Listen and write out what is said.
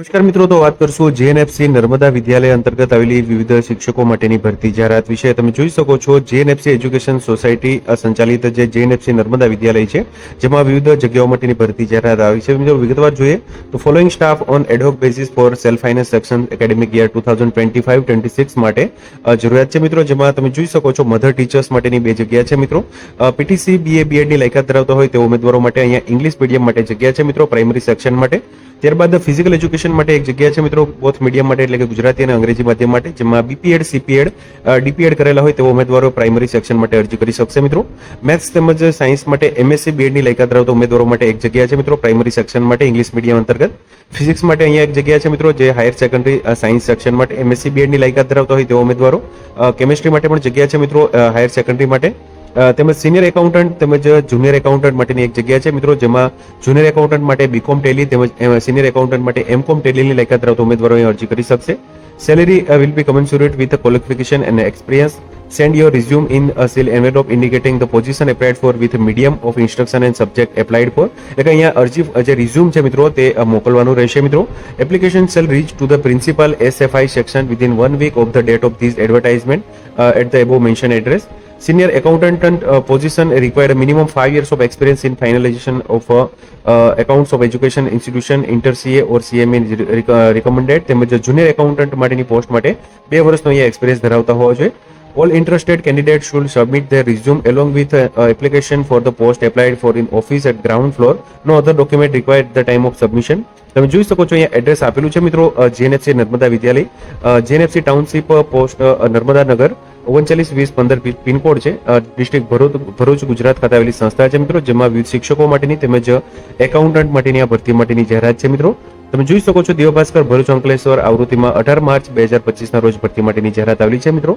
નમસ્કાર મિત્રો, તો વાત કરશું જેએનએફસી નર્મદા વિદ્યાલય અંતર્ગત આવેલી વિવિધ શિક્ષકો માટેની ભરતી જાહેરાત વિશે. તમે જોઈ શકો છો જેએનએફસી એજ્યુકેશન સોસાયટી સંચાલિત જે જેએનએફસી નર્મદા વિદ્યાલય છે, જેમાં વિવિધ જગ્યાઓ માટેની ભરતી જાહેરાત આવી છે. વિગતવાર જોઈએ, તો following staff on ad hoc basis for self finance section academic year two thousand twenty five twenty six માટે જરૂરિયાત છે મિત્રો, જેમાં તમે જોઈ શકો છો મધર ટીચર્સ માટેની બે જગ્યા છે મિત્રો. પીટીસી બીએ બીએડની લાયકાત ધરાવતા હોય તેવા ઉમેદવારો માટે અહીંયા ઇંગ્લિશ મીડિયમ માટે જગ્યા છે મિત્રો પ્રાઇમરી સેક્શન માટે. ત્યારબાદ ફિઝિકલ એજ્યુકેશન માટે એક જગ્યા છે મિત્રો બોથ મીડિયમ માટે એટલે કે ગુજરાતી અને અંગ્રેજી માધ્યમ માટે, જેમાં બીપીએડ સીપીએડ ડીપીએડ કરેલા હોય તેવો ઉમેદવારો પ્રાઇમરી સેક્શન માટે અરજી કરી શકશે મિત્રો. મેથ્સ તેમજ સાયન્સ માટે એમએસસી બીએડની લાયકાત ધરાવતા ઉમેદવારો માટે એક જગ્યા છે મિત્રો પ્રાઇમરી સેક્શન માટે ઇંગ્લિશ મીડિયમ અંતર્ગત. ફિઝિક્સ માટે અહીંયા એક જગ્યા છે મિત્રો, જે હાયર સેકન્ડરી સાયન્સ સેક્શન માટે એમએસસી બીએડની લાયકાત ધરાવતા હોય તેવા ઉમેદવારો. કેમિસ્ટ્રી માટે પણ જગ્યા છે મિત્રો હાયર સેકન્ડરી માટે. તેમજ સિનિયર એકાઉન્ટન્ટ તેમજ જુનિયર એકાઉન્ટન્ટ માટેની એક જગ્યા છે. મિત્રો, જેમાં જુનિયર એકાઉન્ટન્ટ માટે બીકોમ ટેલી તેમજ સિનિયર એકાઉન્ટન્ટ માટે એમકોમ ટેલીની લાયકાત ધરાવતા ઉમેદવારો અરજી કરી શકશે. Salary will be commensurate with qualification and experience send your resume in a seal envelope indicating the position for with medium of instruction and subject applied for. એટલે કે અહીંયા અરજી જે રિઝ્યુમ છે મિત્રો, તે મોકલવાનું રહેશે મિત્રો. Application shall reach to the principal SFI section within one week of the date of this advertisement at the above mentioned address senior accountant uh, position required a minimum five years of experience in finalization of uh, uh, accounts of education institution inter CA or CMA uh, recommended તેમજ junior accountant માટેની post માટે બે વર્ષનો અહીંયા experience ધરાવતા હોવા જોઈએ All interested candidates should submit their resume along with an uh, application for the post applied for in office at ground floor. No other document required at the time of submission. તમે જોઈ શકો છો અહીંયા address આપેલું છે મિત્રો JNFC Narmada Vidyalaya. JNFC township post Narmada Nagar. ઓગણચાલીસ વીસ પંદર પિનકોડ છે. ડિસ્ટ્રિક્ટ ભરૂચ ભરૂચ ગુજરાત ખાતે આવેલી સંસ્થા છે મિત્રો જેમાં વિવિધ શિક્ષકો માટેની તેમજ એકાઉન્ટન્ટ માટેની આ ભરતી માટેની જાહેરાત છે મિત્રો. તમે જોઈ શકો છો દેવભાસ્કર ભરૂચ અંકલેશ્વર આવૃત્તિમાં અઢાર માર્ચ બે હજાર પચીસના રોજ ભરતી માટેની જાહેરાત આવેલી છે મિત્રો.